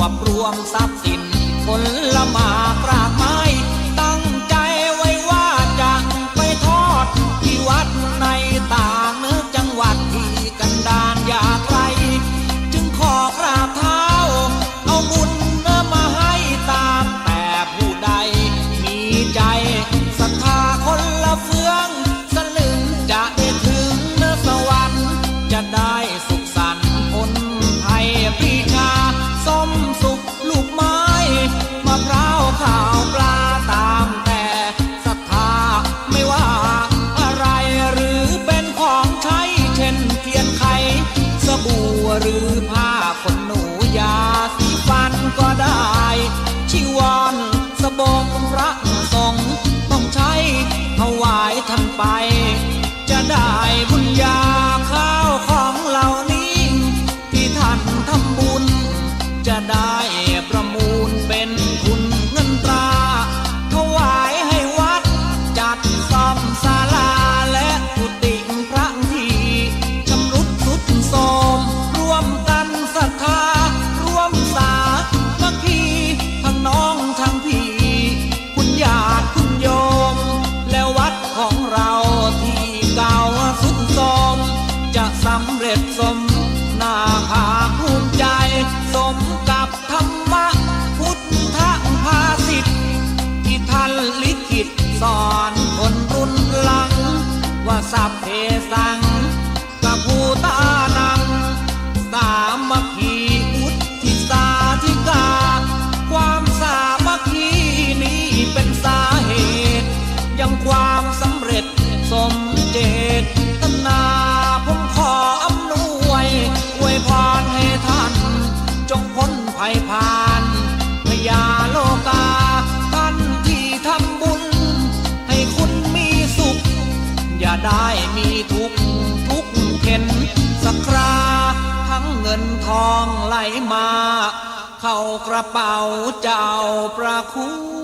วบรวมทรัพย์สินผลละมากราก สุกลูกไม้มะพร้าวข้าวปลาตามแต่ศรัทธาไม่ว่าอะไรหรือเป็นของใช้เช่นเทียนไขสบู่หรือผ้าขนหนูยาสีฟันก็ได้ ชีวรสบงพระสงฆ์ต้องใช้ถวายท่านไป จะได้ ได้ประมูลเป็นคุณเงินตราถวายให้วัด จัดซ่อมศาลาและกุติพระทีชำรุดสุดโทมร่วมกันศรัทธาร่วมสามัคคีทั้งน้องทั้งพี่ คุณญาติคุณโยม และวัดของเราที่เก่าสุดโทมจะสำเร็จสม สัพเพสังกัพูตานัง สามัคคีอุทิสาธิกา ความสามัคคีนี้เป็นสาเหตุ ยังความสำเร็จสมเจตนาผมขออำนวยอวยพรให้ท่าน จงพ้นภัยพา ได้มีทุกทุกเข็นสักคราทั้งเงินทองไหลมา เข้ากระเป๋าเจ้าประคุณ